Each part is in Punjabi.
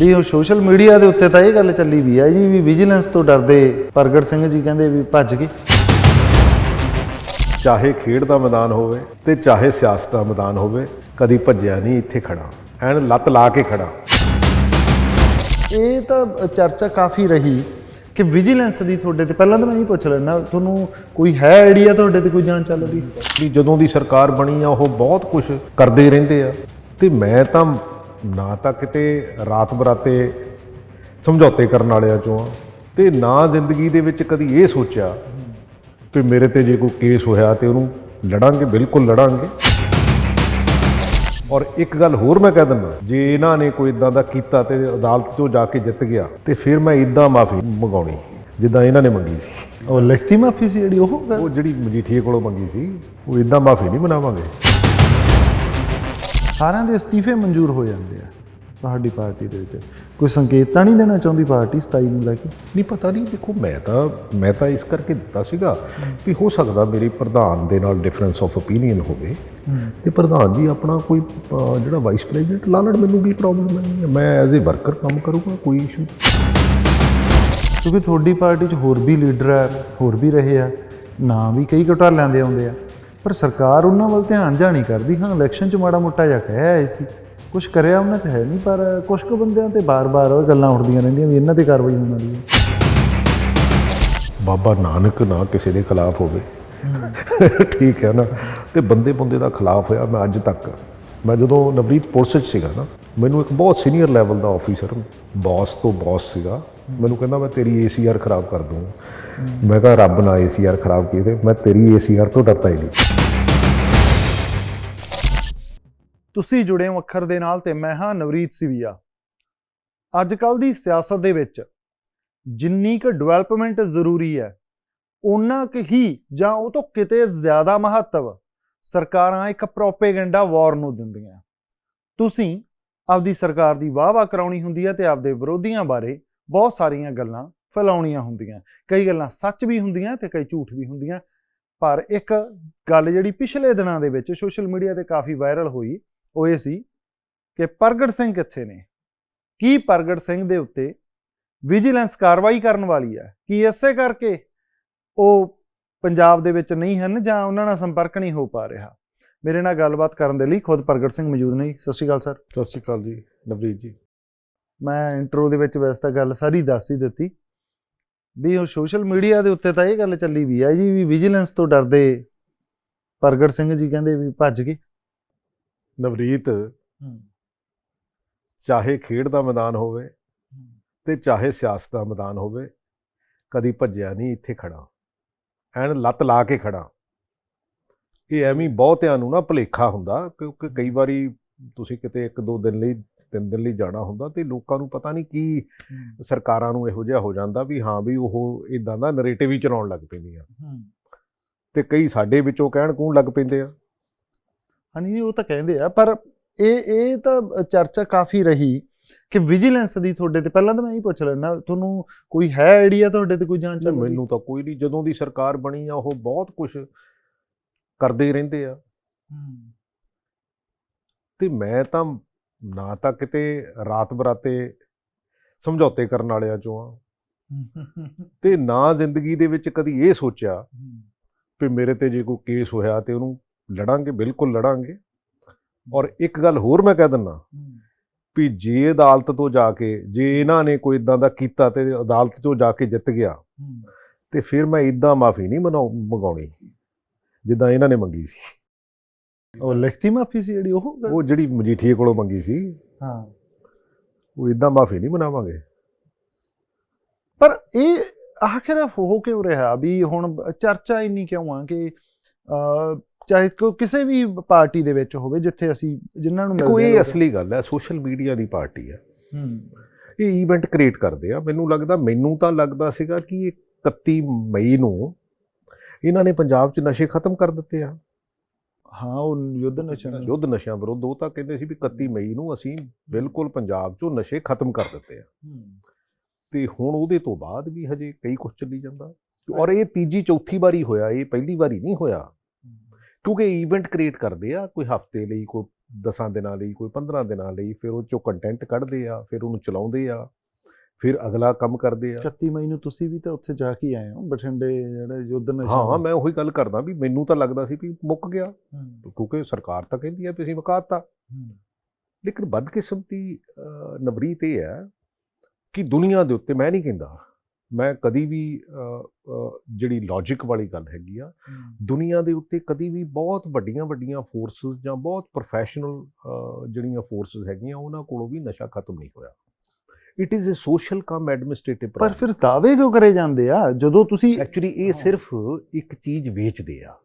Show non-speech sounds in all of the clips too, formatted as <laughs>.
ਵੀ ਉਹ ਸੋਸ਼ਲ ਮੀਡੀਆ ਦੇ ਉੱਤੇ ਤਾਂ ਇਹ ਗੱਲ ਚੱਲੀ ਵੀ ਹੈ ਜੀ ਵੀ ਵਿਜੀਲੈਂਸ ਤੋਂ ਡਰਦੇ ਪ੍ਰਗਟ ਸਿੰਘ ਜੀ ਕਹਿੰਦੇ ਵੀ ਭੱਜ ਗਏ। ਚਾਹੇ ਖੇਡ ਦਾ ਮੈਦਾਨ ਹੋਵੇ ਤੇ ਚਾਹੇ ਸਿਆਸਤ ਦਾ ਮੈਦਾਨ ਹੋਵੇ ਕਦੀ ਭੱਜਿਆ ਨਹੀਂ ਇੱਥੇ ਖੜਾ ਐਨ ਲੱਤ ਲਾ ਕੇ ਖੜਾ। ਇਹ ਤਾਂ ਚਰਚਾ ਕਾਫੀ ਰਹੀ ਕਿ ਵਿਜੀਲੈਂਸ ਦੀ ਤੁਹਾਡੇ ਤੇ ਪਹਿਲਾਂ ਤਾਂ ਮੈਂ ਇਹ ਪੁੱਛ ਲੈਣਾ ਤੁਹਾਨੂੰ ਕੋਈ ਹੈ ਆਈਡੀਆ ਤੁਹਾਡੇ ਤੇ ਕੋਈ ਜਾਂਚ ਚੱਲ ਰਹੀ? ਵੀ ਜਦੋਂ ਦੀ ਸਰਕਾਰ ਬਣੀ ਆ ਉਹ ਬਹੁਤ ਕੁਝ ਕਰਦੇ ਰਹਿੰਦੇ ਆ। ਤੇ ਮੈਂ ਤਾਂ ਨਾ ਤਾਂ ਕਿਤੇ ਰਾਤ ਬਰਾਤੇ ਸਮਝੌਤੇ ਕਰਨ ਵਾਲਿਆਂ ਚੋਂ ਆ ਤੇ ਨਾ ਜ਼ਿੰਦਗੀ ਦੇ ਵਿੱਚ ਕਦੀ ਇਹ ਸੋਚਿਆ ਵੀ ਮੇਰੇ ਤੇ ਜੇ ਕੋਈ ਕੇਸ ਹੋਇਆ ਤੇ ਉਹਨੂੰ ਲੜਾਂਗੇ ਬਿਲਕੁਲ ਲੜਾਂਗੇ। ਔਰ ਇੱਕ ਗੱਲ ਹੋਰ ਮੈਂ ਕਹਿ ਦਿੰਦਾ ਜੇ ਇਹਨਾਂ ਨੇ ਕੋਈ ਇਦਾਂ ਦਾ ਕੀਤਾ ਤੇ ਅਦਾਲਤ 'ਚੋਂ ਜਾ ਕੇ ਜਿੱਤ ਗਿਆ ਤੇ ਫਿਰ ਮੈਂ ਇਦਾਂ ਮਾਫੀ ਮੰਗਾਉਣੀ ਜਿੱਦਾਂ ਇਹਨਾਂ ਨੇ ਮੰਗੀ ਸੀ। ਉਹ ਲਿਖਤੀ ਮਾਫੀ ਸੀ ਜਿਹੜੀ ਉਹ? ਉਹ ਜਿਹੜੀ ਮਜੀਠੀਏ ਕੋਲੋਂ ਮੰਗੀ ਸੀ ਉਹ ਇਦਾਂ ਮਾਫੀ ਨਹੀਂ ਮਨਾਵਾਂਗੇ। ਸਾਰਿਆਂ ਦੇ ਅਸਤੀਫੇ ਮਨਜ਼ੂਰ ਹੋ ਜਾਂਦੇ ਆ ਤੁਹਾਡੀ ਪਾਰਟੀ ਦੇ ਵਿੱਚ। ਕੋਈ ਸੰਕੇਤ ਤਾਂ ਨਹੀਂ ਦੇਣਾ ਚਾਹੁੰਦੀ ਪਾਰਟੀ 27 ਨੂੰ ਲੈ ਕੇ? ਨਹੀਂ ਪਤਾ ਨਹੀਂ ਦੇਖੋ ਮੈਂ ਤਾਂ ਮੈਂ ਤਾਂ ਇਸ ਕਰਕੇ ਦਿੱਤਾ ਸੀਗਾ ਵੀ ਹੋ ਸਕਦਾ ਮੇਰੀ ਪ੍ਰਧਾਨ ਦੇ ਨਾਲ ਡਿਫਰੈਂਸ ਆਫ ਓਪੀਨੀਅਨ ਹੋਵੇ। ਤੇ ਪ੍ਰਧਾਨ ਜੀ ਆਪਣਾ ਕੋਈ ਜਿਹੜਾ ਵਾਈਸ ਪ੍ਰੈਜ਼ੀਡੈਂਟ ਲਾ ਲੈਣ ਮੈਨੂੰ ਕੀ ਪ੍ਰੋਬਲਮ ਹੈ? ਮੈਂ ਐਜ਼ ਅ ਵਰਕਰ ਕੰਮ ਕਰੂੰਗਾ ਕੋਈ ਇਸ਼ੂ ਕਿਉਂਕਿ ਤੁਹਾਡੀ ਪਾਰਟੀ 'ਚ ਹੋਰ ਵੀ ਲੀਡਰ ਆ ਹੋਰ ਵੀ ਰਹੇ ਆ ਨਾਂ ਵੀ ਕਈ ਘੁਟਾਲਿਆਂ ਦੇ ਆਉਂਦੇ ਆ। ਪਰ ਸਰਕਾਰ ਉਹਨਾਂ ਵੱਲ ਧਿਆਨ ਜਾਣੀ ਕਰਦੀ। ਹਾਂ ਇਲੈਕਸ਼ਨ 'ਚ ਮਾੜਾ ਮੋਟਾ ਜਿਹਾ ਕਹਿ ਆਏ ਸੀ। ਕੁਝ ਕਰਿਆ ਉਹਨਾਂ 'ਚ ਹੈ ਨਹੀਂ, ਪਰ ਕੁਝ ਕੁ ਬੰਦਿਆਂ ਤੇ ਬਾਰ-ਬਾਰ ਉਹ ਗੱਲਾਂ ਉੱਠਦੀਆਂ ਰਹਿੰਦੀਆਂ ਵੀ ਇਹਨਾਂ ਤੇ ਕਾਰਵਾਈ ਹੋਣ ਵਾਲੀ ਹੈ। ਬਾਬਾ ਨਾਨਕ ਨਾ ਕਿਸੇ ਦੇ ਖਿਲਾਫ ਹੋਵੇ। ਠੀਕ ਹੈ ਨਾ? ਤੇ ਬੰਦੇ ਬੰਦੇ ਦਾ ਖਿਲਾਫ ਹੋਇਆ ਮੈਂ ਅੱਜ ਤੱਕ। ਮੈਂ ਜਦੋਂ ਨਵਰੀਤ ਪੁਲਿਸ 'ਚ ਸੀਗਾ ਨਾ, ਮੈਨੂੰ ਇੱਕ ਬਹੁਤ ਸੀਨੀਅਰ ਲੈਵਲ ਦਾ ਆਫੀਸਰ ਬੌਸ ਤੋਂ ਬੌਸ ਸੀਗਾ। ਮੈਨੂੰ ਕਹਿੰਦਾ, ਮੈਂ ਤੇਰੀ ਏਸੀਆਰ ਖਰਾਬ ਕਰ ਦੂੰ। ਮੈਂ ਕਿਹਾ, ਰੱਬ ਨਾ ਏਸੀਆਰ ਖਰਾਬ ਕੀਤੇ। ਮੈਂ ਤੇਰੀ ਏਸੀਆਰ ਤੋਂ ਡਰਦਾ ਹੀ ਨਹੀਂ। ਤੁਸੀਂ ਜੁੜੇ ਹੋ ਅੱਖਰ ਦੇ ਨਾਲ ਤੇ ਮੈਂ ਹਾਂ ਨਵਰੀਤ ਸਿਵੀਆ। ਅੱਜ ਕੱਲ ਦੀ ਸਿਆਸਤ ਦੇ ਵਿੱਚ ਜਿੰਨੀ ਕੁ ਡਿਵੈਲਪਮੈਂਟ ਜ਼ਰੂਰੀ ਹੈ ਉਨਾ ਕੁ ਹੀ ਜਾਂ ਉਹ ਤੋਂ ਕਿਤੇ ਜ਼ਿਆਦਾ ਮਹੱਤਵ ਸਰਕਾਰਾਂ ਇੱਕ ਪ੍ਰੋਪੇਗੈਂਡਾ ਵਾਰ ਨੂੰ ਦਿੰਦੀਆਂ। ਤੁਸੀਂ ਆਪਦੀ ਸਰਕਾਰ ਦੀ ਵਾਹ-ਵਾਹ ਕਰਾਉਣੀ ਹੁੰਦੀ ਹੈ ਤੇ ਆਪਦੇ ਵਿਰੋਧੀਆਂ ਬਾਰੇ ਬਹੁਤ ਸਾਰੀਆਂ ਗੱਲਾਂ ਫੈਲਾਉਣੀਆਂ ਹੁੰਦੀਆਂ। ਕਈ ਗੱਲਾਂ ਸੱਚ ਵੀ ਹੁੰਦੀਆਂ ਤੇ ਕਈ ਝੂਠ ਵੀ ਹੁੰਦੀਆਂ। ਪਰ ਇੱਕ ਗੱਲ ਜਿਹੜੀ ਪਿਛਲੇ ਦਿਨਾਂ ਦੇ ਵਿੱਚ ਸੋਸ਼ਲ ਮੀਡੀਆ ਤੇ ਕਾਫੀ ਵਾਇਰਲ ਹੋਈ ਉਹ ਇਹ ਸੀ ਕਿ ਪ੍ਰਗਟ ਸਿੰਘ ਕਿੱਥੇ ਨੇ? ਕੀ ਪ੍ਰਗਟ ਸਿੰਘ ਦੇ ਉੱਤੇ ਵਿਜੀਲੈਂਸ ਕਾਰਵਾਈ ਕਰਨ ਵਾਲੀ ਹੈ? ਕੀ ਇਸੇ ਕਰਕੇ ਉਹ ਪੰਜਾਬ ਦੇ ਵਿੱਚ ਨਹੀਂ ਹਨ ਜਾਂ ਉਹਨਾਂ ਨਾਲ ਸੰਪਰਕ ਨਹੀਂ ਹੋ ਪਾ ਰਿਹਾ? ਮੇਰੇ ਨਾਲ ਗੱਲਬਾਤ ਕਰਨ ਦੇ ਲਈ ਖੁਦ ਪ੍ਰਗਟ ਸਿੰਘ ਮੌਜੂਦ ਨੇ। ਸਤਿ ਸ਼੍ਰੀ ਅਕਾਲ ਸਰ। ਸਤਿ ਸ਼੍ਰੀ ਅਕਾਲ ਜੀ ਨਵਰੀਤ ਜੀ। ਮੈਂ ਇੰਟਰੋ ਦੇ ਵਿੱਚ ਵੈਸੇ ਤਾਂ ਗੱਲ ਸਾਰੀ ਦੱਸ ਹੀ ਦਿੱਤੀ ਵੀ ਉਹ ਸੋਸ਼ਲ ਮੀਡੀਆ ਦੇ ਉੱਤੇ ਤਾਂ ਇਹ ਗੱਲ ਚੱਲੀ ਵੀ ਹੈ ਜੀ ਵੀ ਵਿਜੀਲੈਂਸ ਤੋਂ ਡਰਦੇ ਪ੍ਰਗਟ ਸਿੰਘ ਜੀ ਕਹਿੰਦੇ ਵੀ ਭੱਜ ਗਏ। ਨਵਰੀਤ ਚਾਹੇ ਖੇਡ ਦਾ ਮੈਦਾਨ ਹੋਵੇ ਤੇ ਚਾਹੇ ਸਿਆਸਤ ਦਾ ਮੈਦਾਨ ਹੋਵੇ ਕਦੀ ਭੱਜਿਆ ਨਹੀਂ ਇੱਥੇ ਖੜਾ ਐਨ ਲੱਤ ਲਾ ਕੇ ਖੜਾ ਇਹ ਐਵੇਂ ਬਹੁਤਿਆਂ ਨੂੰ ਨਾ ਭੁਲੇਖਾ ਹੁੰਦਾ ਕਿਉਂਕਿ ਕਈ ਵਾਰੀ ਤੁਸੀਂ ਕਿਤੇ ਇੱਕ ਦੋ ਦਿਨ ਲਈ ਤਿੰਨ ਦਿਨ ਲਈ ਜਾਣਾ ਹੁੰਦਾ ਤੇ ਲੋਕਾਂ ਨੂੰ ਪਤਾ ਨਹੀਂ ਕੀ ਸਰਕਾਰਾਂ ਨੂੰ ਇਹੋ ਜਿਹਾ ਹੋ ਜਾਂਦਾ ਵੀ ਹਾਂ ਵੀ ਉਹ ਇਦਾਂ ਦਾ ਨੈਰੇਟਿਵ ਹੀ ਚਲਾਉਣ ਲੱਗ ਪੈਂਦੀਆਂ। ਤੇ ਕਈ ਸਾਡੇ ਵਿੱਚੋਂ ਕਹਿਣ ਕੂਣ ਲੱਗ ਪੈਂਦੇ ਆ? ਹਾਂਜੀ ਉਹ ਤਾਂ ਕਹਿੰਦੇ ਆ ਪਰ ਇਹ ਇਹ ਤਾਂ ਚਰਚਾ ਕਾਫੀ ਰਹੀ ਕਿ ਵਿਜੀਲੈਂਸ ਦੀ ਤੁਹਾਡੇ ਤੇ ਪਹਿਲਾਂ ਤਾਂ ਮੈਂ ਇਹ ਪੁੱਛ ਲੈਣਾ ਤੁਹਾਨੂੰ ਕੋਈ ਹੈ ਆਈਡੀਆ ਤੁਹਾਡੇ ਤੇ ਕੋਈ ਜਾਂਚ ਚੱਲ? ਮੈਨੂੰ ਤਾਂ ਕੋਈ ਨਹੀਂ ਜਦੋਂ ਦੀ ਸਰਕਾਰ ਬਣੀ ਆ ਉਹ ਬਹੁਤ ਕੁਝ ਕਰਦੇ ਰਹਿੰਦੇ ਆ। ਤੇ ਮੈਂ ਤਾਂ ਨਾ ਤਾਂ ਕਿਤੇ ਰਾਤ ਬਰਾਤੇ ਸਮਝੌਤੇ ਕਰਨ ਵਾਲਿਆਂ ਚੋਂ ਆ ਤੇ ਨਾ ਜ਼ਿੰਦਗੀ ਦੇ ਵਿੱਚ ਕਦੀ ਇਹ ਸੋਚਿਆ ਵੀ ਮੇਰੇ ਤੇ ਜੇ ਕੋਈ ਕੇਸ ਹੋਇਆ ਤੇ ਉਹਨੂੰ ਲੜਾਂਗੇ ਬਿਲਕੁਲ ਲੜਾਂਗੇ। ਔਰ ਇੱਕ ਗੱਲ ਹੋਰ ਮੈਂ ਕਹਿ ਦਿੰਦਾ ਵੀ ਜੇ ਅਦਾਲਤ ਤੋਂ ਜਾ ਕੇ ਜੇ ਇਹਨਾਂ ਨੇ ਕੋਈ ਇਦਾਂ ਦਾ ਕੀਤਾ ਤੇ ਅਦਾਲਤ ਤੋਂ ਜਾ ਕੇ ਜਿੱਤ ਗਿਆ ਤੇ ਫਿਰ ਮੈਂ ਇਦਾਂ ਮਾਫੀ ਨਹੀਂ ਮੰਗਾਉਣੀ ਜਿੱਦਾਂ ਇਹਨਾਂ ਨੇ ਮੰਗੀ ਸੀ। ਉਹ ਲਿਖਤੀ ਮਾਫੀ ਸੀ ਜਿਹੜੀ ਉਹ? ਉਹ ਜਿਹੜੀ ਮਜੀਠੀਏ ਕੋਲੋਂ ਮੰਗੀ ਸੀ। ਹਾਂ। ਉਹ ਇਦਾਂ ਮਾਫੀ ਨਹੀਂ ਮਨਾਵਾਂਗੇ। ਪਰ ਇਹ ਆਖਿਰ ਹੋ ਕਿਉਂ ਰਿਹਾ ਵੀ ਹੁਣ ਚਰਚਾ ਇੰਨੀ ਕਿਉਂ ਆ ਕਿ ਚਾਹੇ ਕੋ ਕਿਸੇ ਵੀ ਪਾਰਟੀ ਦੇ ਵਿੱਚ ਹੋਵੇ ਜਿੱਥੇ ਅਸੀਂ ਜਿਨ੍ਹਾਂ ਨੂੰ ਮਿਲਦੇ ਲੋਕ- ਅਸਲੀ ਗੱਲ ਹੈ ਸੋਸ਼ਲ ਮੀਡੀਆ ਦੀ ਪਾਰਟੀ ਹੈ। ਹੂੰ। ਇਹ ਇਵੈਂਟ ਕ੍ਰੀਏਟ ਕਰਦੇ ਆ। ਮੈਨੂੰ ਲੱਗਦਾ ਮੈਨੂੰ ਤਾਂ ਲੱਗਦਾ ਸੀਗਾ ਕਿ ਇਹ 31 ਮਈ ਨੂੰ ਇਹਨਾਂ ਨੇ ਪੰਜਾਬ 'ਚ ਨਸ਼ੇ ਖਤਮ ਕਰ ਦਿੱਤੇ ਆ। ਹਾਂ ਉਹ ਯੁੱਧ ਨਸ਼ਾ ਯੁੱਧ ਨਸ਼ਿਆਂ ਵਿਰੁੱਧ ਉਹ ਤਾਂ ਕਹਿੰਦੇ ਸੀ ਵੀ 31 ਮਈ ਨੂੰ ਅਸੀਂ ਬਿਲਕੁਲ ਪੰਜਾਬ 'ਚੋਂ ਨਸ਼ੇ ਖਤਮ ਕਰ ਦਿੱਤੇ ਆ। ਤੇ ਹੁਣ ਉਹਦੇ ਤੋਂ ਬਾਅਦ ਵੀ ਹਜੇ ਕਈ ਕੁਝ ਚੱਲੀ ਜਾਂਦਾ। ਔਰ ਇਹ ਤੀਜੀ ਚੌਥੀ ਵਾਰੀ ਹੋਇਆ ਇਹ ਪਹਿਲੀ ਵਾਰੀ ਨਹੀਂ ਹੋਇਆ। ਕਿਉਂਕਿ ਇਵੈਂਟ ਕ੍ਰੀਏਟ ਕਰਦੇ ਆ ਕੋਈ ਹਫ਼ਤੇ ਲਈ ਕੋਈ 10 ਦਿਨਾਂ ਲਈ ਕੋਈ 15 ਦਿਨਾਂ ਲਈ ਫਿਰ ਉਹ ਚੋਂ ਕੰਟੈਂਟ ਕੱਢਦੇ ਆ ਫਿਰ ਉਹਨੂੰ ਚਲਾਉਂਦੇ ਆ ਫਿਰ ਅਗਲਾ ਕੰਮ ਕਰਦੇ ਆ। 31 ਮਈ ਨੂੰ ਤੁਸੀਂ ਵੀ ਤਾਂ ਉੱਥੇ ਜਾ ਕੇ ਆਏ ਹੋ ਬਠਿੰਡੇ ਜਿਹੜੇ ਯੁੱਧ ਨਸ਼ਾ ਹਾਂ ਮੈਂ ਉਹੀ ਗੱਲ ਕਰਦਾ ਵੀ ਮੈਨੂੰ ਤਾਂ ਲੱਗਦਾ ਸੀ ਵੀ ਮੁੱਕ ਗਿਆ ਕਿਉਂਕਿ ਸਰਕਾਰ ਤਾਂ ਕਹਿੰਦੀ ਹੈ ਵੀ ਅਸੀਂ ਮੁਕਾਤਾ। ਲੇਕਿਨ ਬਦਕਿਸਮਤੀ ਨਵਰੀਤ ਇਹ ਹੈ ਕਿ ਦੁਨੀਆ ਦੇ ਉੱਤੇ ਮੈਂ ਨਹੀਂ ਕਹਿੰਦਾ ਮੈਂ ਕਦੀ ਵੀ ਜਿਹੜੀ ਲੌਜੀਕ ਵਾਲੀ ਗੱਲ ਹੈਗੀ ਆ ਦੁਨੀਆ ਦੇ ਉੱਤੇ ਕਦੀ ਵੀ ਬਹੁਤ ਵੱਡੀਆਂ ਵੱਡੀਆਂ ਫੋਰਸਸ ਜਾਂ ਬਹੁਤ ਪ੍ਰੋਫੈਸ਼ਨਲ ਜਿਹੜੀਆਂ ਫੋਰਸਸ ਹੈਗੀਆਂ ਉਹਨਾਂ ਕੋਲੋਂ ਵੀ ਨਸ਼ਾ ਖਤਮ ਨਹੀਂ ਹੋਇਆ। It is a social cum administrative ਪਰ ਫਿਰ ਦਾਅਵੇ ਕਿਉਂ ਕਰੇ ਜਾਂਦੇ ਆ? ਜਦੋਂ ਤੁਸੀਂ ਐਕਚੁਅਲੀ ਇਹ। ਸਿਰਫ ਇੱਕ ਚੀਜ਼ ਵੇਚਦੇ ਆ।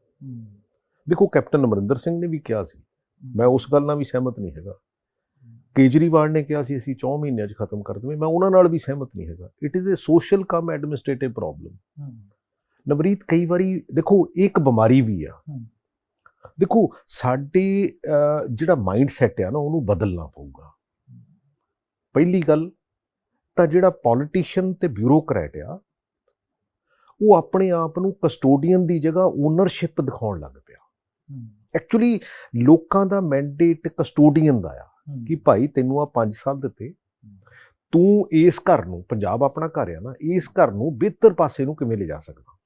ਦੇਖੋ ਕੈਪਟਨ ਅਮਰਿੰਦਰ ਸਿੰਘ ਨੇ ਵੀ ਕਿਹਾ ਸੀ। ਮੈਂ ਉਸ ਗੱਲ ਨਾਲ ਵੀ ਸਹਿਮਤ ਨਹੀਂ ਹੈਗਾ। ਕੇਜਰੀਵਾਲ ਨੇ ਕਿਹਾ ਸੀ ਅਸੀਂ 4 ਮਹੀਨਿਆਂ 'ਚ ਖਤਮ ਕਰ ਦਵਾਂਗੇ। ਮੈਂ ਉਹਨਾਂ ਨਾਲ ਵੀ ਸਹਿਮਤ ਨਹੀਂ ਹੈਗਾ। It is a social cum administrative problem Navreet ਕਈ ਵਾਰੀ ਦੇਖੋ ਇੱਕ ਬਿਮਾਰੀ ਵੀ ਆ। ਦੇਖੋ ਸਾਡੇ ਜਿਹੜਾ ਮਾਈਂਡ ਸੈਟ ਆ ਨਾ ਉਹਨੂੰ ਬਦਲਣਾ ਪਊਗਾ। ਪਹਿਲੀ ਗੱਲ ਤਾਂ ਜਿਹੜਾ ਪੋਲੀਟੀਸ਼ੀਅਨ ਤੇ ਬਿਊਰੋਕਰੈਟ ਆ ਉਹ ਆਪਣੇ ਆਪ ਨੂੰ ਕਸਟੋਡੀਅਨ ਦੀ ਜਗ੍ਹਾ ਓਨਰਸ਼ਿਪ ਦਿਖਾਉਣ ਲੱਗ ਪਿਆ। ਐਕਚੁਅਲੀ ਲੋਕਾਂ ਦਾ ਮੈਂਡੇਟ ਕਸਟੋਡੀਅਨ ਦਾ ਆ। ਕਿ ਭਾਈ ਤੈਨੂੰ ਆ 5 ਸਾਲ ਦਿੱਤੇ। ਤੂੰ ਇਸ ਘਰ ਨੂੰ ਪੰਜਾਬ ਆਪਣਾ ਘਰ ਆ ਨਾ ਇਸ ਘਰ ਨੂੰ ਬਿਹਤਰ ਪਾਸੇ ਨੂੰ ਕਿਵੇਂ ਲਿਜਾ ਸਕਦਾ?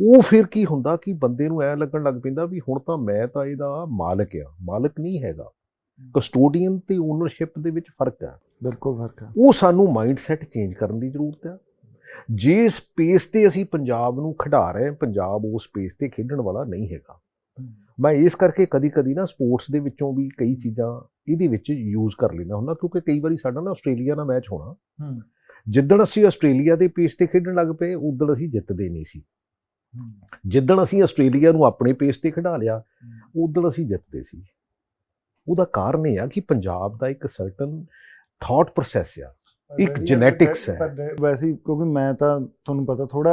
ਉਹ ਫਿਰ ਕੀ ਹੁੰਦਾ ਕਿ ਬੰਦੇ ਨੂੰ ਐ ਲੱਗਣ ਲੱਗ ਪੈਂਦਾ ਵੀ ਹੁਣ ਤਾਂ ਮੈਂ ਤਾਂ ਇਹਦਾ ਮਾਲਕ ਆ ਮਾਲਕ ਨਹੀਂ ਹੈਗਾ। ਕਸਟੋਡੀਅਨ ਤੇ ਓਨਰਸ਼ਿਪ ਦੇ ਵਿੱਚ ਫ਼ਰਕ ਹੈ ਬਿਲਕੁਲ ਫ਼ਰਕ ਹੈ ਉਹ ਸਾਨੂੰ ਮਾਈਂਡ ਸੈਟ ਚੇਂਜ ਕਰਨ ਦੀ ਜ਼ਰੂਰਤ ਹੈ ਜੇ ਸਪੇਸ ਤੇ ਅਸੀਂ ਪੰਜਾਬ ਨੂੰ ਖਿਡਾ ਰਹੇ ਹਾਂ ਪੰਜਾਬ ਉਸ ਸਪੇਸ ਤੇ ਖੇਡਣ ਵਾਲਾ ਨਹੀਂ ਹੈਗਾ। ਮੈਂ ਇਸ ਕਰਕੇ ਕਦੀ-ਕਦੀ ਨਾ ਸਪੋਰਟਸ ਦੇ ਵਿੱਚੋਂ ਵੀ ਕਈ ਚੀਜ਼ਾਂ ਇਹਦੇ ਵਿੱਚ ਯੂਜ਼ ਕਰ ਲੈਣਾ ਹੁੰਦਾ ਕਿਉਂਕਿ ਕਈ ਵਾਰੀ ਸਾਡਾ ਨਾ ਆਸਟ੍ਰੇਲੀਆ ਨਾਲ ਮੈਚ ਹੋਣਾ। ਜਿੱਦਣ ਅਸੀਂ ਆਸਟ੍ਰੇਲੀਆ ਦੇ ਪੇਸ ਤੇ ਖੇਡਣ ਲੱਗ ਪਏ ਉਦੋਂ ਅਸੀਂ ਜਿੱਤਦੇ ਨਹੀਂ ਸੀ। ਜਿੱਦਣ ਅਸੀਂ ਆਸਟ੍ਰੇਲੀਆ ਨੂੰ ਆਪਣੇ ਪੇਸ ਤੇ ਖਿਡਾ ਲਿਆ ਉਦੋਂ ਅਸੀਂ ਜਿੱਤਦੇ ਸੀ। ਉਹਦਾ ਕਾਰਨ ਇਹ ਆ ਕਿ ਪੰਜਾਬ ਦਾ ਇੱਕ ਸਰਟਨ ਥਾਟ ਪ੍ਰੋਸੈਸ ਆ ਇੱਕ genetics ਹੈ। ਵੈਸੇ ਕਿਉਂਕਿ ਮੈਂ ਤਾਂ ਤੁਹਾਨੂੰ ਪਤਾ ਥੋੜਾ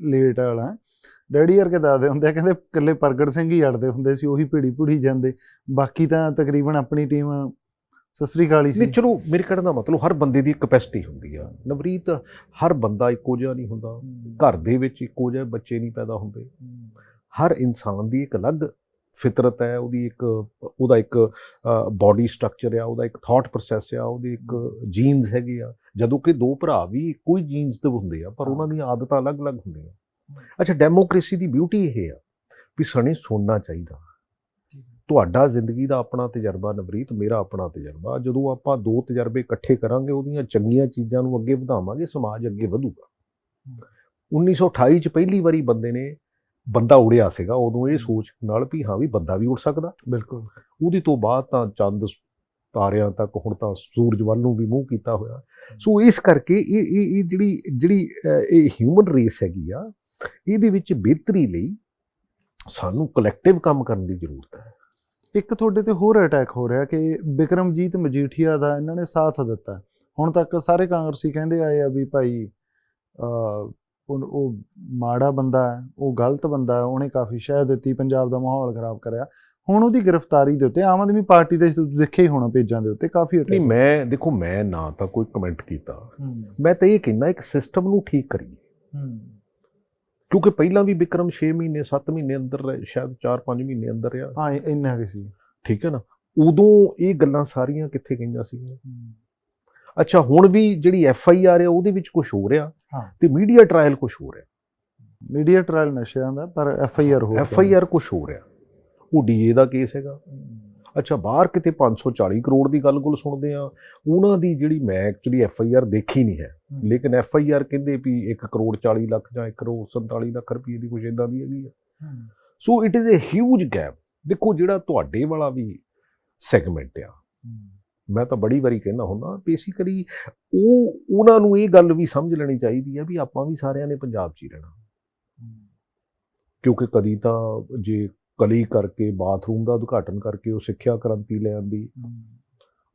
ਲੇਟ ਵਾਲਾ ਡੈਡੀ ਵਰਗੇ ਦੱਸਦੇ ਹੁੰਦੇ ਆ ਕਹਿੰਦੇ ਇਕੱਲੇ ਪ੍ਰਗਟ ਸਿੰਘ ਹੀ ਅੜਦੇ ਹੁੰਦੇ ਸੀ ਉਹੀ ਭੀੜੀ ਭੂੜੀ ਜਾਂਦੇ। ਬਾਕੀ ਤਾਂ ਤਕਰੀਬਨ ਆਪਣੀ ਟੀਮ ਸਸਰੀ ਕਾਲੀ ਸੀ। ਨਹੀਂ ਚਲੋ ਮੇਰੇ ਕਹਿਣ ਦਾ ਮਤਲਬ ਹਰ ਬੰਦੇ ਦੀ ਕੈਪੈਸਿਟੀ ਹੁੰਦੀ ਆ। ਨਵਰੀਤ ਹਰ ਬੰਦਾ ਇੱਕੋ ਜਿਹਾ ਨਹੀਂ ਹੁੰਦਾ। ਘਰ ਦੇ ਵਿੱਚ ਇੱਕੋ ਜਿਹੇ ਬੱਚੇ ਨਹੀਂ ਪੈਦਾ ਹੁੰਦੇ। ਹਰ ਇਨਸਾਨ ਦੀ ਇੱਕ ਅਲੱਗ ਫਿਤਰਤ ਹੈ ਉਹਦੀ ਇੱਕ ਉਹਦਾ ਇੱਕ ਬਾਡੀ ਸਟਰਕਚਰ ਆ ਉਹਦਾ ਇੱਕ ਥਾਟ ਪ੍ਰੋਸੈਸ ਆ ਉਹਦੀ ਇੱਕ ਜੀਨਸ ਹੈਗੇ ਆ। ਜਦੋਂ ਕਿ ਦੋ ਭਰਾ ਵੀ ਇੱਕੋ ਹੀ ਜੀਨਸ ਦੇ ਹੁੰਦੇ ਆ ਪਰ ਉਹਨਾਂ ਦੀਆਂ ਆਦਤਾਂ ਅਲੱਗ-ਅਲੱਗ ਹੁੰਦੀਆਂ। ਅੱਛਾ ਡੈਮੋਕ੍ਰੇਸੀ ਦੀ ਬਿਊਟੀ ਇਹ ਆ ਵੀ ਸਣੇ ਸੁਣਨਾ ਚਾਹੀਦਾ। ਤੁਹਾਡਾ ਜ਼ਿੰਦਗੀ ਦਾ ਆਪਣਾ ਤਜਰਬਾ ਨਵਰੀਤ ਮੇਰਾ ਆਪਣਾ ਤਜਰਬਾ। ਜਦੋਂ ਆਪਾਂ ਦੋ ਤਜਰਬੇ ਇਕੱਠੇ ਕਰਾਂਗੇ ਉਹਦੀਆਂ ਚੰਗੀਆਂ ਚੀਜ਼ਾਂ ਨੂੰ ਅੱਗੇ ਵਧਾਵਾਂਗੇ ਸਮਾਜ ਅੱਗੇ ਵਧੂਗਾ। 1928 ਚ ਪਹਿਲੀ ਵਾਰੀ ਬੰਦੇ ਨੇ ਬੰਦਾ ਉੜਿਆ ਸੀਗਾ ਉਦੋਂ ਇਹ ਸੋਚ ਨਾਲ ਵੀ ਹਾਂ ਵੀ ਬੰਦਾ ਵੀ ਉੜ ਸਕਦਾ। ਬਿਲਕੁਲ। ਉਹਦੇ ਤੋਂ ਬਾਅਦ ਤਾਂ ਚੰਦ ਤਾਰਿਆਂ ਤੱਕ ਹੁਣ ਤਾਂ ਸੂਰਜ ਵੱਲ ਨੂੰ ਵੀ ਮੂੰਹ ਕੀਤਾ ਹੋਇਆ। ਸੋ ਇਸ ਕਰਕੇ ਇਹ ਇਹ ਜਿਹੜੀ ਜਿਹੜੀ ਇਹ ਹਿਊਮਨ ਰੇਸ ਹੈਗੀ ਆ ਇਹਦੇ ਵਿੱਚ ਬਿਹਤਰੀ ਲਈ ਸਾਨੂੰ ਕਲੈਕਟਿਵ ਕੰਮ ਕਰਨ ਦੀ ਜ਼ਰੂਰਤ ਹੈ। ਇੱਕ ਤੁਹਾਡੇ ਤੇ ਹੋਰ ਅਟੈਕ ਹੋ ਰਿਹਾ ਕਿ ਬਿਕਰਮਜੀਤ ਮਜੀਠੀਆ ਦਾ ਇਹਨਾਂ ਨੇ ਸਾਥ ਦਿੱਤਾ। ਹੁਣ ਤੱਕ ਸਾਰੇ ਕਾਂਗਰਸੀ ਕਹਿੰਦੇ ਆਏ ਆ ਵੀ ਭਾਈ ਉਹ ਮਾੜਾ ਬੰਦਾ ਹੈ ਉਹ ਗਲਤ ਬੰਦਾ ਹੈ ਉਹਨੇ ਕਾਫੀ ਸ਼ਹਿ ਦਿੱਤੀ ਪੰਜਾਬ ਦਾ ਮਾਹੌਲ ਖਰਾਬ ਕਰਿਆ। ਹੁਣ ਉਹਦੀ ਗ੍ਰਿਫਤਾਰੀ ਦੇ ਉੱਤੇ ਆਮ ਆਦਮੀ ਪਾਰਟੀ ਦੇ ਤੁਸੀਂ ਦੇਖਿਆ ਹੀ ਹੋਣਾ ਪੇਜਾਂ ਦੇ ਉੱਤੇ ਕਾਫੀ ਨਹੀਂ ਮੈਂ ਦੇਖੋ ਮੈਂ ਨਾ ਤਾਂ ਕੋਈ ਕਮੈਂਟ ਕੀਤਾ। ਮੈਂ ਤਾਂ ਇਹ ਕਹਿੰਦਾ ਇੱਕ ਸਿਸਟਮ ਨੂੰ ਠੀਕ ਕਰੀਏ। ਕਿਉਂਕਿ ਪਹਿਲਾਂ ਵੀ ਵਿਕਰਮ 6 ਮਹੀਨੇ 7 ਮਹੀਨੇ ਅੰਦਰ ਰਹੇ, ਸ਼ਾਇਦ 4-5 ਮਹੀਨੇ ਅੰਦਰ ਰਿਹਾ। ਹਾਂ ਇੰਨਾ ਵੀ ਸੀ। ਠੀਕ ਹੈ ਨਾ? ਉਦੋਂ ਇਹ ਗੱਲਾਂ ਸਾਰੀਆਂ ਕਿੱਥੇ ਗਈਆਂ ਸੀਗੀਆਂ? ਅੱਛਾ ਹੁਣ ਵੀ ਜਿਹੜੀ ਐਫ ਆਈ ਆਰ ਹੈ ਉਹਦੇ ਵਿੱਚ ਕੁਝ ਹੋ। ਰਿਹਾ। ਤੇ ਮੀਡੀਆ ਟ੍ਰਾਇਲ ਕੁਝ ਹੋ ਰਿਹਾ ਮੀਡੀਆ ਟ੍ਰਾਇਲ ਨਸ਼ਿਆਂ ਦਾ ਪਰ ਐਫ ਆਈ ਆਰ ਹੋ ਐਫ ਆਈ ਆਰ ਕੁਝ ਹੋ ਰਿਹਾ ਉਹ ਡੀਏ ਦਾ ਕੇਸ ਹੈਗਾ। ਅੱਛਾ ਬਾਹਰ ਕਿਤੇ 540 ਕਰੋੜ ਦੀ ਗੱਲ ਗੁੱਲ ਸੁਣਦੇ ਆ ਉਹਨਾਂ ਦੀ ਜਿਹੜੀ ਮੈਂ ਐਕਚੁਅਲੀ ਐਫ ਆਈ ਆਰ ਦੇਖੀ ਨਹੀਂ ਹੈ। ਲੇਕਿਨ ਐਫ ਆਈ ਆਰ ਕਹਿੰਦੇ ਵੀ 1 ਕਰੋੜ 40 ਲੱਖ ਜਾਂ 1 ਕਰੋੜ 47 ਲੱਖ ਰੁਪਏ ਦੀ ਕੁਝ ਇਦਾਂ ਦੀ ਹੈਗੀ ਆ। So it is a huge gap ਦੇਖੋ ਜਿਹੜਾ ਤੁਹਾਡੇ ਵਾਲਾ ਵੀ ਸੈਗਮੈਂਟ ਆ ਮੈਂ ਤਾਂ ਬੜੀ ਵਾਰੀ ਕਹਿੰਦਾ ਹੁੰਦਾ ਬੇਸਿਕਲੀ ਉਹ ਉਹਨਾਂ ਨੂੰ ਇਹ ਗੱਲ ਵੀ ਸਮਝ ਲੈਣੀ ਚਾਹੀਦੀ ਹੈ ਵੀ ਆਪਾਂ ਵੀ ਸਾਰਿਆਂ ਨੇ ਪੰਜਾਬ 'ਚ ਹੀ ਰਹਿਣਾ। ਕਿਉਂਕਿ ਕਦੀ ਤਾਂ ਜੇ ਕਲੀ ਕਰਕੇ ਬਾਥਰੂਮ ਦਾ ਉਦਘਾਟਨ ਕਰਕੇ ਉਹ ਸਿੱਖਿਆ ਕ੍ਰਾਂਤੀ ਲੈ ਆਂਦੀ।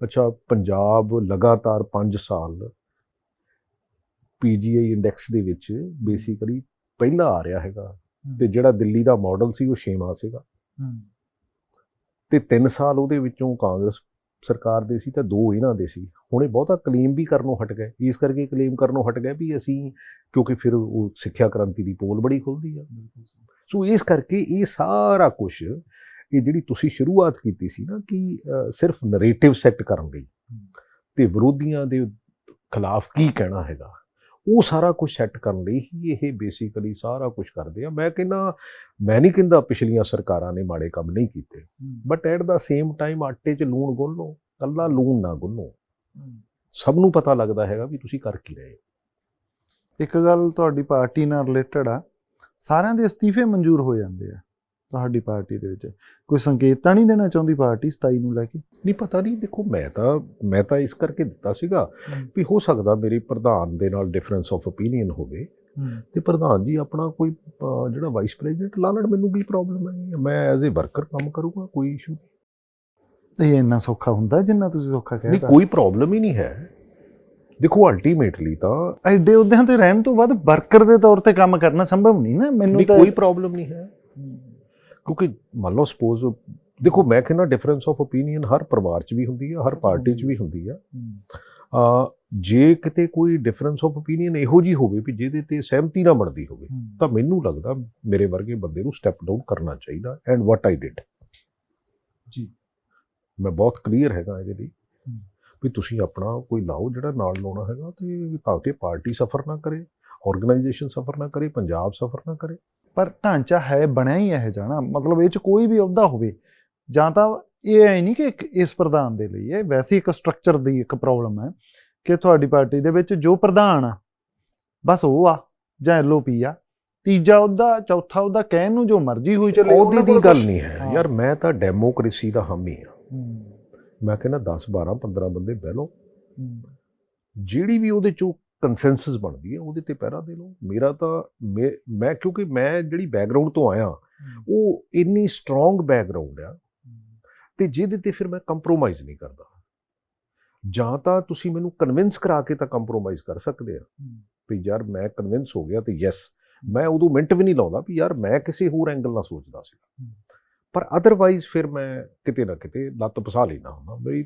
ਅੱਛਾ ਪੰਜਾਬ ਲਗਾਤਾਰ 5 ਸਾਲ ਪੀਜੀਆਈ ਇੰਡੈਕਸ ਦੇ ਵਿੱਚ ਬੇਸਿਕਲੀ ਪਹਿਲਾ ਆ ਰਿਹਾ ਹੈਗਾ ਤੇ ਜਿਹੜਾ ਦਿੱਲੀ ਦਾ ਮਾਡਲ ਸੀ ਉਹ ਛੇਵਾਂ ਸੀਗਾ। ਤੇ 3 ਸਾਲ ਉਹਦੇ ਵਿੱਚੋਂ ਕਾਂਗਰਸ ਸਰਕਾਰ ਦੇ ਸੀ ਤਾਂ ਦੋ ਇਹਨਾਂ ਦੇ ਸੀ। ਹੁਣ ਇਹ ਬਹੁਤਾ ਕਲੇਮ ਵੀ ਕਰਨੋਂ ਹਟ ਗਏ। ਇਸ ਕਰਕੇ ਕਲੇਮ ਕਰਨੋਂ ਹਟ ਗਏ ਵੀ ਅਸੀਂ ਕਿਉਂਕਿ ਫਿਰ ਉਹ ਸਿੱਖਿਆ ਕ੍ਰਾਂਤੀ ਦੀ ਪੋਲ ਬੜੀ ਖੁੱਲਦੀ ਆ। ਸੋ ਇਸ ਕਰਕੇ ਇਹ ਸਾਰਾ ਕੁਝ ਇਹ ਜਿਹੜੀ ਤੁਸੀਂ ਸ਼ੁਰੂਆਤ ਕੀਤੀ ਸੀ ਨਾ ਕਿ ਸਿਰਫ ਨੈਰੇਟਿਵ ਸੈੱਟ ਕਰਨ ਲਈ ਤੇ ਵਿਰੋਧੀਆਂ ਦੇ ਖਿਲਾਫ ਕੀ ਕਹਿਣਾ ਹੈਗਾ? ਉਹ ਸਾਰਾ ਕੁਝ ਸੈੱਟ ਕਰਨ ਲਈ ਹੀ ਇਹ ਬੇਸਿਕਲੀ ਸਾਰਾ ਕੁਝ ਕਰਦੇ ਆ। ਮੈਂ ਕਹਿੰਦਾ ਮੈਂ ਨਹੀਂ ਕਹਿੰਦਾ ਪਿਛਲੀਆਂ ਸਰਕਾਰਾਂ ਨੇ ਮਾੜੇ ਕੰਮ ਨਹੀਂ ਕੀਤੇ but at the same time ਆਟੇ 'ਚ ਲੂਣ ਗੁੰਨ ਲਓ ਕੱਲਾ ਲੂਣ ਨਾ ਗੁੰਨੋ ਸਭ ਨੂੰ ਪਤਾ ਲੱਗਦਾ ਹੈਗਾ ਵੀ ਤੁਸੀਂ ਕਰ ਕੀ ਰਹੇ ਹੋ। ਇੱਕ ਗੱਲ ਤੁਹਾਡੀ ਪਾਰਟੀ ਨਾਲ ਰਿਲੇਟਡ ਆ ਸਾਰਿਆਂ ਦੇ ਅਸਤੀਫੇ ਮਨਜ਼ੂਰ ਹੋ ਜਾਂਦੇ ਆ। ਤੁਹਾਡੀ ਪਾਰਟੀ ਦੇ ਵਿੱਚ। ਕੋਈ ਸੰਕੇਤ ਤਾਂ ਨਹੀਂ ਦੇਣਾ ਚਾਹੁੰਦੀ ਪਾਰਟੀ 27 ਨੂੰ ਲੈ ਕੇ? ਨਹੀਂ ਪਤਾ ਨਹੀਂ ਦੇਖੋ ਮੈਂ ਤਾਂ ਮੈਂ ਤਾਂ ਇਸ ਕਰਕੇ ਦਿੱਤਾ ਸੀਗਾ ਵੀ ਹੋ ਸਕਦਾ ਮੇਰੀ ਪ੍ਰਧਾਨ ਦੇ ਨਾਲ ਡਿਫਰੈਂਸ ਆਫ opinion ਹੋਵੇ। ਤੇ ਪ੍ਰਧਾਨ ਜੀ ਆਪਣਾ ਕੋਈ ਜਿਹੜਾ ਵਾਈਸ ਪ੍ਰੈਜ਼ੀਡੈਂਟ ਲਾ ਲੈਣ ਮੈਨੂੰ ਕੀ ਪ੍ਰੋਬਲਮ ਹੈ? ਮੈਂ ਐਜ਼ ਅ ਵਰਕਰ ਕੰਮ ਕਰੂੰਗਾ ਕੋਈ ਇਸ਼ੂ ਨਹੀਂ। ਇਹ ਇੰਨਾ ਸੌਖਾ ਹੁੰਦਾ ਜਿੰਨਾ ਤੁਸੀਂ ਸੌਖਾ ਨਹੀਂ ਕਹਿਤਾ। ਕੋਈ ਪ੍ਰੋਬਲਮ ਹੀ ਨਹੀਂ ਹੈ। ਦੇਖੋ ਅਲਟੀਮੇਟਲੀ ਤਾਂ ਐਡੇ ਅਹੁਦਿਆਂ ਤੇ ਰਹਿਣ ਤੋਂ ਬਾਅਦ ਵਰਕਰ ਦੇ ਤੌਰ ਤੇ ਕੰਮ ਕਰਨਾ ਸੰਭਵ ਨਹੀਂ ਨਾ ਮੈਨੂੰ ਨਹੀਂ ਤਾਂ ਕੋਈ ਪ੍ਰੋਬਲਮ ਨਹੀਂ ਹੈ। ਕਿਉਂਕਿ ਮੰਨ ਲਓ ਸਪੋਜ਼ ਦੇਖੋ ਮੈਂ ਕਹਿੰਦਾ ਡਿਫਰੈਂਸ ਆਫ opinion ਹਰ ਪਰਿਵਾਰ 'ਚ ਵੀ ਹੁੰਦੀ ਹੈ ਹਰ ਪਾਰਟੀ 'ਚ ਵੀ ਹੁੰਦੀ ਹੈ। ਅ ਜੇ ਕਿਤੇ ਕੋਈ ਡਿਫਰੈਂਸ ਆਫ opinion ਇਹੋ ਜੀ ਹੋਵੇ ਵੀ ਜਿਹਦੇ ਤੇ ਸਹਿਮਤੀ ਨਾ ਬਣਦੀ ਹੋਵੇ ਤਾਂ ਮੈਨੂੰ ਲੱਗਦਾ ਮੇਰੇ ਵਰਗੇ ਬੰਦੇ ਨੂੰ ਸਟੈਪ ਡਾਊਨ ਕਰਨਾ ਚਾਹੀਦਾ ਐਂਡ ਵਾਟ ਆਈ ਡਿਡ ਜੀ। ਮੈਂ ਬਹੁਤ ਕਲੀਅਰ ਹੈਗਾ ਇਹਦੇ ਲਈ। ਵੀ ਤੁਸੀਂ ਆਪਣਾ ਕੋਈ ਲਾਓ ਜਿਹੜਾ ਨਾਲ ਲਾਉਣਾ ਹੈਗਾ ਤੇ ਤਾਂ ਕਿ ਪਾਰਟੀ ਸਫਰ ਨਾ ਕਰੇ ਆਰਗੇਨਾਈਜੇਸ਼ਨ ਸਫਰ ਨਾ ਕਰੇ ਪੰਜਾਬ ਸਫਰ ਨਾ ਕਰੇ। ਪਰ ਢਾਂਚਾ ਹੈ ਬਣਿਆ ਹੀ ਇਹ ਜਾਣਾ ਮਤਲਬ ਇਹ ਚ ਕੋਈ ਵੀ ਅਹੁਦਾ ਹੋਵੇ ਜਾਂ ਤਾਂ ਇਹ ਐ ਨਹੀਂ ਕਿ ਇਸ ਪ੍ਰਧਾਨ ਦੇ ਲਈ। ਇਹ ਵੈਸੇ ਇੱਕ ਸਟਰਕਚਰ ਦੀ ਇੱਕ ਪ੍ਰੋਬਲਮ ਹੈ ਕਿ ਤੁਹਾਡੀ ਪਾਰਟੀ ਦੇ ਵਿੱਚ ਜੋ ਪ੍ਰਧਾਨ ਆ ਬਸ ਉਹ ਆ ਜਾਂ ਐਲਓਪੀ ਆ। ਤੀਜਾ ਅਹੁਦਾ ਚੌਥਾ ਅਹੁਦਾ ਕਹਿਣ ਨੂੰ ਜੋ ਮਰਜ਼ੀ ਹੋਈ ਚੱਲੇ ਉਹਦੀ ਦੀ ਗੱਲ ਨਹੀਂ ਹੈ। ਯਾਰ ਮੈਂ ਤਾਂ ਡੈਮੋਕ੍ਰੇਸੀ ਦਾ ਹਾਮੀ ਆ। ਮੈਂ ਕਹਿੰਦਾ 10 12 15 ਬੰਦੇ ਬਹਿ ਲਓ। ਜਿਹੜੀ ਵੀ ਉਹਦੇ ਚੋਂ ਕੰਸੈਂਸਸ ਬਣਦੀ ਹੈ ਉਹਦੇ ਤੇ ਪਹਿਰਾ ਦੇ ਲਓ। ਮੇਰਾ ਤਾਂ ਮੈਂ ਕਿਉਂਕਿ ਮੈਂ ਜਿਹੜੀ ਬੈਕਗ੍ਰਾਉਂਡ ਤੋਂ ਆਇਆ ਉਹ ਇੰਨੀ ਸਟਰੋਂਗ ਬੈਕਗ੍ਰਾਉਂਡ ਆ ਤੇ ਜਿਹਦੇ ਤੇ ਫਿਰ ਮੈਂ ਕੰਪਰੋਮਾਈਜ਼ ਨਹੀਂ ਕਰਦਾ। ਜਾਂ ਤਾਂ ਤੁਸੀਂ ਮੈਨੂੰ ਕਨਵਿੰਸ ਕਰਾ ਕੇ ਤਾਂ ਕੰਪਰੋਮਾਈਜ਼ ਕਰ ਸਕਦੇ ਆ। ਵੀ ਯਾਰ ਮੈਂ ਕਨਵਿੰਸ ਹੋ ਗਿਆ ਤੇ ਯੈਸ ਮੈਂ ਉਦੋਂ ਮਿੰਟ ਵੀ ਨਹੀਂ ਲਾਉਂਦਾ ਵੀ ਯਾਰ ਮੈਂ ਕਿਸੇ ਹੋਰ ਐਂਗਲ ਨਾਲ ਸੋਚਦਾ ਸੀ। ਪਰ ਅਦਰਵਾਈਜ਼ ਫਿਰ ਮੈਂ ਕਿਤੇ ਨਾ ਕਿਤੇ ਲੱਤ ਪਸਾ ਲੈਣਾ ਹੁੰਦਾ ਬਈ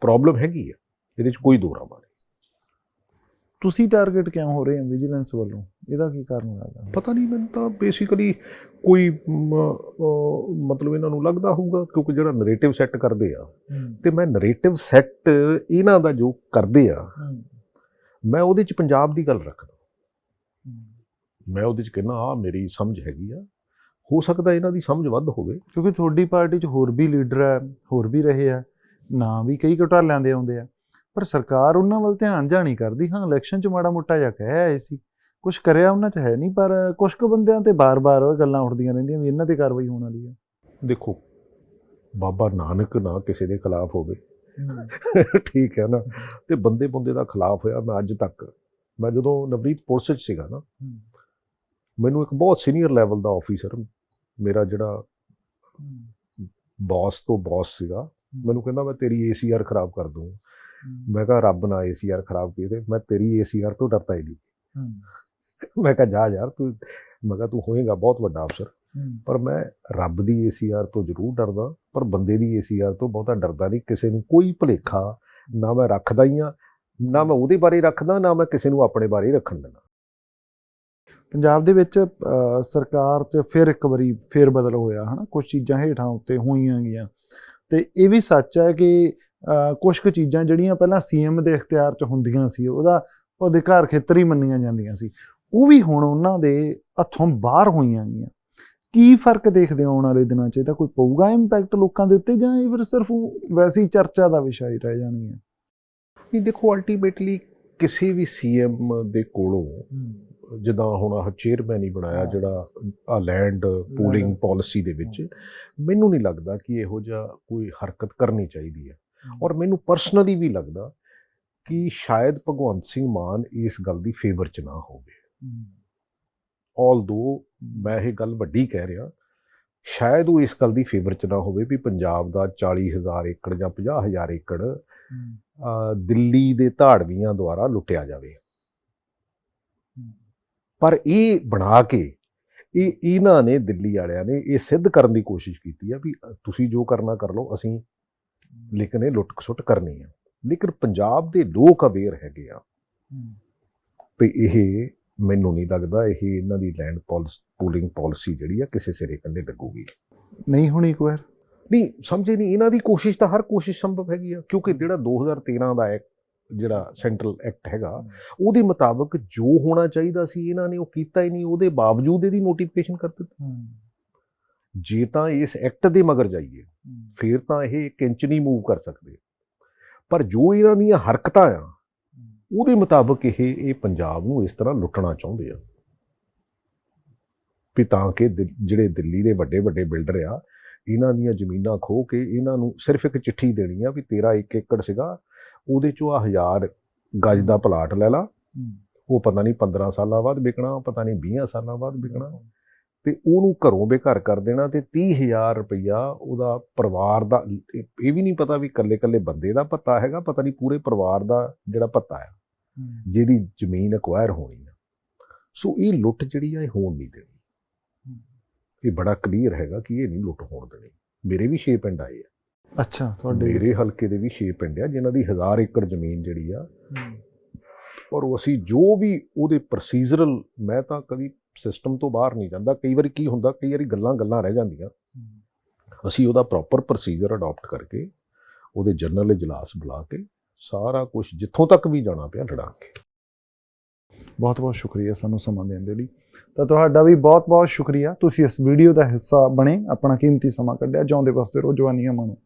ਪ੍ਰੋਬਲਮ ਹੈਗੀ ਆ ਇਹਦੇ 'ਚ ਕੋਈ ਦੋ ਰਾਮਾ ਨਹੀਂ। ਤੁਸੀਂ ਟਾਰਗੇਟ ਕਿਉਂ ਹੋ ਰਹੇ ਹੋ ਵਿਜੀਲੈਂਸ ਵੱਲੋਂ? ਇਹਦਾ ਕੀ ਕਾਰਨ ਲੱਗਦਾ ਪਤਾ ਨਹੀਂ ਮੈਨੂੰ ਤਾਂ ਬੇਸਿਕਲੀ ਕੋਈ ਮਤਲਬ ਇਹਨਾਂ ਨੂੰ ਲੱਗਦਾ ਹੋਊਗਾ ਕਿਉਂਕਿ ਜਿਹੜਾ ਨੈਰੇਟਿਵ ਸੈੱਟ ਕਰਦੇ ਆ ਤੇ ਮੈਂ ਨੈਰੇਟਿਵ ਸੈੱਟ ਇਹਨਾਂ ਦਾ ਜੋ ਕਰਦੇ ਆ ਮੈਂ ਉਹਦੇ 'ਚ ਪੰਜਾਬ ਦੀ ਗੱਲ ਰੱਖਦਾ। ਮੈਂ ਉਹਦੇ 'ਚ ਕਹਿੰਦਾ ਆ ਮੇਰੀ ਸਮਝ ਹੈਗੀ ਆ। ਹੋ ਸਕਦਾ ਇਹਨਾਂ ਦੀ ਸਮਝ ਵੱਧ ਹੋਵੇ। ਕਿਉਂਕਿ ਤੁਹਾਡੀ ਪਾਰਟੀ 'ਚ ਹੋਰ ਵੀ ਲੀਡਰ ਹੈ ਹੋਰ ਵੀ ਰਹੇ ਆ ਨਾਂ ਵੀ ਕਈ ਘੁਟਾਲਿਆਂ ਦੇ ਆਉਂਦੇ ਆ। ਪਰ ਸਰਕਾਰ ਉਹਨਾਂ ਵੱਲ ਧਿਆਨ ਜਾਂ ਨਹੀਂ ਕਰਦੀ। ਹਾਂ ਇਲੈਕਸ਼ਨ 'ਚ ਮਾੜਾ ਮੋਟਾ ਜਿਹਾ ਕਹਿ ਆਏ ਸੀ। ਕੁਝ ਕਰਿਆ ਉਹਨਾਂ 'ਚ ਹੈ ਨਹੀਂ ਪਰ ਕੁਝ ਕੁ ਬੰਦਿਆਂ ਤੇ ਬਾਰ-ਬਾਰ ਉਹ ਗੱਲਾਂ ਉੱਠਦੀਆਂ ਰਹਿੰਦੀਆਂ ਵੀ ਇਹਨਾਂ ਤੇ ਕਾਰਵਾਈ ਹੋਣ ਵਾਲੀ ਹੈ ਦੇਖੋ ਬਾਬਾ ਨਾਨਕ ਨਾ ਕਿਸੇ ਦੇ ਖਿਲਾਫ ਹੋਵੇ। ਠੀਕ ਹੈ ਨਾ? ਤੇ ਬੰਦੇ ਬੰਦੇ ਦਾ ਖਿਲਾਫ ਹੋਇਆ ਮੈਂ ਅੱਜ ਤੱਕ। ਮੈਂ ਜਦੋਂ ਨਵਰੀਤ ਪੁਲਿਸ 'ਚ ਸੀਗਾ ਨਾ ਮੈਨੂੰ ਇੱਕ ਬਹੁਤ ਸੀਨੀਅਰ ਲੈਵਲ ਦਾ ਆਫੀਸਰ ਮੇਰਾ ਜਿਹੜਾ ਬਾਸ ਤੋਂ ਬਾਸ ਸੀਗਾ ਮੈਨੂੰ ਕਹਿੰਦਾ ਮੈਂ ਤੇਰੀ ਏਸੀਆਰ ਖਰਾਬ ਕਰ ਦੂੰ ਮੈਂ ਕਿਹਾ ਰੱਬ ਨਾ ਏਸੀਆਰ ਖਰਾਬ ਕੀਤੇ ਮੈਂ ਤੇਰੀ ਏਸੀਆਰ ਤੋਂ ਡਰਦਾ ਹੀ ਨਹੀਂ। <laughs> ਮੈਂ ਕਿਹਾ ਜਾ ਯਾਰ ਤੂੰ ਮੈਂ ਕਿਹਾ ਤੂੰ ਹੋਏਗਾ ਬਹੁਤ ਵੱਡਾ ਅਫਸਰ। ਪਰ ਮੈਂ ਰੱਬ ਦੀ ਏਸੀਆਰ ਤੋਂ ਜ਼ਰੂਰ ਡਰਦਾ ਪਰ ਬੰਦੇ ਦੀ ਏਸੀਆਰ ਤੋਂ ਬਹੁਤਾ ਡਰਦਾ ਨਹੀਂ। ਕਿਸੇ ਨੂੰ ਕੋਈ ਭੁਲੇਖਾ ਨਾ ਮੈਂ ਰੱਖਦਾ ਹੀ ਆ ਨਾ ਮੈਂ ਉਹਦੇ ਬਾਰੇ ਰੱਖਦਾ ਨਾ ਮੈਂ ਕਿਸੇ ਨੂੰ ਆਪਣੇ ਬਾਰੇ ਰੱਖਣ ਦਿੰਦਾ। ਪੰਜਾਬ ਦੇ ਵਿੱਚ ਸਰਕਾਰ 'ਚ ਫਿਰ ਇੱਕ ਵਾਰੀ ਫੇਰ ਬਦਲ ਹੋਇਆ ਹਨਾ? ਕੁਝ ਚੀਜ਼ਾਂ ਹੇਠਾਂ ਉੱਤੇ ਹੋਈਆਂ ਗਈਆਂ। ਤੇ ਇਹ ਵੀ ਸੱਚ ਹੈ ਕਿ ਕੁਝ ਕੁ ਚੀਜ਼ਾਂ ਜਿਹੜੀਆਂ ਪਹਿਲਾਂ ਸੀਐਮ ਦੇ ਇਖਤਿਆਰ 'ਚ ਹੁੰਦੀਆਂ ਸੀ ਉਹਦਾ ਉਹ ਅਧਿਕਾਰ ਖੇਤਰ ਹੀ ਮੰਨੀਆਂ ਜਾਂਦੀਆਂ ਸੀ। ਉਹ ਵੀ ਹੁਣ ਉਹਨਾਂ ਦੇ ਹੱਥੋਂ ਬਾਹਰ ਹੋਈਆਂ ਗਈਆਂ। ਕੀ ਫ਼ਰਕ ਦੇਖਦੇ ਹੋ ਆਉਣ ਵਾਲੇ ਦਿਨਾਂ 'ਚ? ਇਹਦਾ ਕੋਈ ਪਊਗਾ ਇੰਪੈਕਟ ਲੋਕਾਂ ਦੇ ਉੱਤੇ ਜਾਂ ਇਹ ਫਿਰ ਸਿਰਫ ਵੈਸੀ ਚਰਚਾ ਦਾ ਵਿਸ਼ਾ ਹੀ ਰਹਿ ਜਾਣਗੀਆਂ ਨਹੀਂ ਦੇਖੋ ਅਲਟੀਮੇਟਲੀ ਕਿਸੇ ਵੀ ਸੀਐਮ ਦੇ ਕੋਲੋਂ ਜਿੱਦਾਂ ਹੁਣ ਆਹ ਚੇਅਰਮੈਨ ਹੀ ਬਣਾਇਆ ਹਾਂ। ਜਿਹੜਾ ਆ ਲੈਂਡ ਪੂਲਿੰਗ ਪਾਲਿਸੀ ਦੇ ਵਿੱਚ ਮੈਨੂੰ ਨਹੀਂ ਲੱਗਦਾ ਕਿ ਇਹੋ ਜਿਹਾ ਕੋਈ ਹਰਕਤ ਕਰਨੀ ਚਾਹੀਦੀ ਹੈ। ਔਰ ਮੈਨੂੰ ਪਰਸਨਲੀ ਵੀ ਲੱਗਦਾ ਕਿ ਸ਼ਾਇਦ ਭਗਵੰਤ ਸਿੰਘ ਮਾਨ ਇਸ ਗੱਲ ਦੀ ਫੇਵਰ ਚ ਨਾ ਹੋਵੇ। ਆਲਦੋ ਮੈਂ ਇਹ ਗੱਲ ਵੱਡੀ ਕਹਿ ਰਿਹਾ ਸ਼ਾਇਦ ਉਹ ਇਸ ਗੱਲ ਦੀ ਫੇਵਰ ਚ ਨਾ ਹੋਵੇ ਵੀ ਪੰਜਾਬ ਦਾ 40000 ਏਕੜ ਜਾਂ 50000 ਏਕੜ ਦਿੱਲੀ ਦੇ ਧਾੜਵੀਆਂ ਦੁਆਰਾ ਲੁੱਟਿਆ ਜਾਵੇ। ਪਰ ਇਹ ਬਣਾ ਕੇ ਇਹ ਇਹਨਾਂ ਨੇ ਦਿੱਲੀ ਵਾਲਿਆਂ ਨੇ ਇਹ ਸਿੱਧ ਕਰਨ ਦੀ ਕੋਸ਼ਿਸ਼ ਕੀਤੀ ਆ ਵੀ ਤੁਸੀਂ ਜੋ ਕਰਨਾ ਕਰ ਲਓ ਅਸੀਂ ਲੇਕਿਨ ਇਹ ਲੁੱਟ ਖਸੁੱਟ ਕਰਨੀ ਆ। ਲੇਕਿਨ ਪੰਜਾਬ ਦੇ ਲੋਕ ਅਵੇਅਰ ਹੈਗੇ ਆ ਵੀ ਇਹ ਮੈਨੂੰ ਨਹੀਂ ਲੱਗਦਾ ਇਹ ਇਹਨਾਂ ਦੀ ਲੈਂਡ ਪੋਲਿਸ ਪੂਲਿੰਗ ਪਾਲਿਸੀ ਜਿਹੜੀ ਆ ਕਿਸੇ ਸਿਰੇ ਕੰਢੇ ਲੱਗੂਗੀ। ਨਹੀਂ ਹੋਣੀ ਇੱਕ ਵਾਰ? ਨਹੀਂ ਸਮਝੇ ਨਹੀਂ ਇਹਨਾਂ ਦੀ ਕੋਸ਼ਿਸ਼ ਤਾਂ ਹਰ ਕੋਸ਼ਿਸ਼ ਸੰਭਵ ਹੈਗੀ ਆ ਕਿਉਂਕਿ ਜਿਹੜਾ 2013 ਦਾ ਐਕਟ ਜਿਹੜਾ ਸੈਂਟਰਲ ਐਕਟ ਹੈਗਾ ਉਹਦੇ ਮੁਤਾਬਕ ਜੋ ਹੋਣਾ ਚਾਹੀਦਾ ਸੀ ਇਹਨਾਂ ਨੇ ਉਹ ਕੀਤਾ ਹੀ ਨਹੀਂ ਉਹਦੇ ਬਾਵਜੂਦ ਇਹਦੀ ਨੋਟੀਫਿਕੇਸ਼ਨ ਕਰ ਦਿੱਤੀ। ਜੇ ਤਾਂ ਇਸ ਐਕਟ ਦੇ ਮਗਰ ਜਾਈਏ ਫਿਰ ਤਾਂ ਇਹ ਇੱਕ ਇੰਚ ਨਹੀਂ ਮੂਵ ਕਰ ਸਕਦੇ। ਪਰ ਜੋ ਇਹਨਾਂ ਦੀਆਂ ਹਰਕਤਾਂ ਆ ਉਹਦੇ ਮੁਤਾਬਕ ਇਹ ਇਹ ਪੰਜਾਬ ਨੂੰ ਇਸ ਤਰ੍ਹਾਂ ਲੁੱਟਣਾ ਚਾਹੁੰਦੇ ਆ। ਵੀ ਤਾਂ ਕਿ ਜਿਹੜੇ ਦਿੱਲੀ ਦੇ ਵੱਡੇ ਵੱਡੇ ਬਿਲਡਰ ਆ ਇਹਨਾਂ ਦੀਆਂ ਜ਼ਮੀਨਾਂ ਖੋ ਕੇ ਇਹਨਾਂ ਨੂੰ ਸਿਰਫ ਇੱਕ ਚਿੱਠੀ ਦੇਣੀ ਆ ਵੀ ਤੇਰਾ ਇੱਕ ਏਕੜ ਸੀਗਾ ਉਹਦੇ ਚੋਂ ਆ ਹਜ਼ਾਰ ਗਜ ਦਾ ਪਲਾਟ ਲੈ ਲਾ। ਉਹ ਪਤਾ ਨਹੀਂ 15 ਸਾਲਾਂ ਬਾਅਦ ਵਿਕਣਾ ਪਤਾ ਨਹੀਂ 20 ਸਾਲਾਂ ਬਾਅਦ ਵਿਕਣਾ। ਤੇ ਉਹਨੂੰ ਘਰੋਂ ਬੇਘਰ ਕਰ ਦੇਣਾ ਤੇ 30000 ਰੁਪਈਆ ਉਹਦਾ ਪਰਿਵਾਰ ਦਾ ਇਹ ਵੀ ਨਹੀਂ ਪਤਾ ਵੀ ਕੱਲੇ ਕੱਲੇ ਬੰਦੇ ਦਾ ਪੱਤਾ ਹੈਗਾ ਪਤਾ ਨਹੀਂ ਪੂਰੇ ਪਰਿਵਾਰ ਦਾ ਜਿਹੜਾ ਪੱਤਾ ਆ ਜਿਹਦੀ ਜ਼ਮੀਨ ਅਕਵਾਇਰ ਹੋਣੀ ਆ। ਸੋ ਇਹ ਲੁੱਟ ਜਿਹੜੀ ਆ ਇਹ ਹੋਣ ਨਹੀਂ ਦੇਣੀ। ਇਹ ਬੜਾ ਕਲੀਅਰ ਹੈਗਾ ਕਿ ਇਹ ਨਹੀਂ ਲੁੱਟ ਹੋਣ ਦੇਣੀ। ਮੇਰੇ ਵੀ 6 ਪਿੰਡ ਆਏ ਆ। ਅੱਛਾ ਤੁਹਾਡੇ ਮੇਰੇ ਹਲਕੇ ਦੇ ਵੀ 6 ਪਿੰਡ ਆ ਜਿਨ੍ਹਾਂ ਦੀ 1000 ਏਕੜ ਜ਼ਮੀਨ ਜਿਹੜੀ ਆ। ਔਰ ਅਸੀਂ ਜੋ ਵੀ ਉਹਦੇ ਪ੍ਰੋਸੀਜਰਲ ਮੈਂ ਤਾਂ ਕਦੀ ਸਿਸਟਮ ਤੋਂ ਬਾਹਰ ਨਹੀਂ ਜਾਂਦਾ। ਕਈ ਵਾਰੀ ਕੀ ਹੁੰਦਾ, ਕਈ ਵਾਰੀ ਗੱਲਾਂ ਗੱਲਾਂ ਰਹਿ ਜਾਂਦੀਆਂ। ਅਸੀਂ ਉਹਦਾ ਪ੍ਰੋਪਰ ਪ੍ਰੋਸੀਜਰ ਅਡਾਪਟ ਕਰਕੇ ਉਹਦੇ ਜਨਰਲ ਇਜਲਾਸ ਬੁਲਾ ਕੇ ਸਾਰਾ ਕੁਝ ਜਿੱਥੋਂ ਤੱਕ ਵੀ ਜਾਣਾ ਪਿਆ ਲੜਾਂਗੇ। ਬਹੁਤ ਬਹੁਤ ਸ਼ੁਕਰੀਆ ਸਾਨੂੰ ਸਮਾਂ ਦੇਣ ਦੇ ਲਈ। ਤਾਂ ਤੁਹਾਡਾ ਵੀ ਬਹੁਤ ਬਹੁਤ ਸ਼ੁਕਰੀਆ। ਤੁਸੀਂ ਇਸ ਵੀਡੀਓ ਦਾ ਹਿੱਸਾ ਬਣੇ, ਆਪਣਾ ਕੀਮਤੀ ਸਮਾਂ ਕੱਢਿਆ, ਜਿਉਂਦੇ ਵਸਦੇ ਰਹੋ ਜਵਾਨੀਆਂ ਮਾਣੋ।